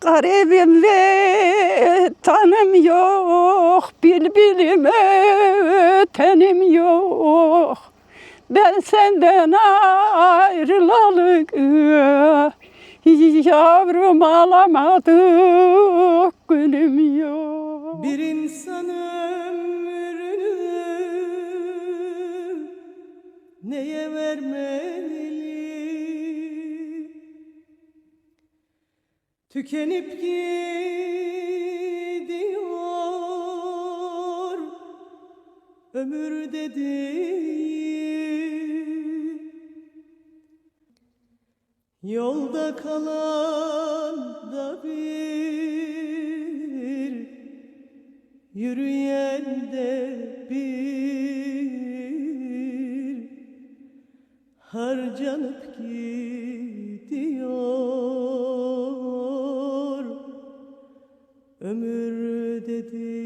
Garibim ve tanım yok, bilbilime tenim yok. Ben senden ayrılalı yavrum alamadık günüm yok. Bir insan ömrünü neye vermeli? Tükenip gidiyor ömür dediğin Yolda kalan da bir Yürüyen de bir. Harcanıp gidiyor Ömür dediğin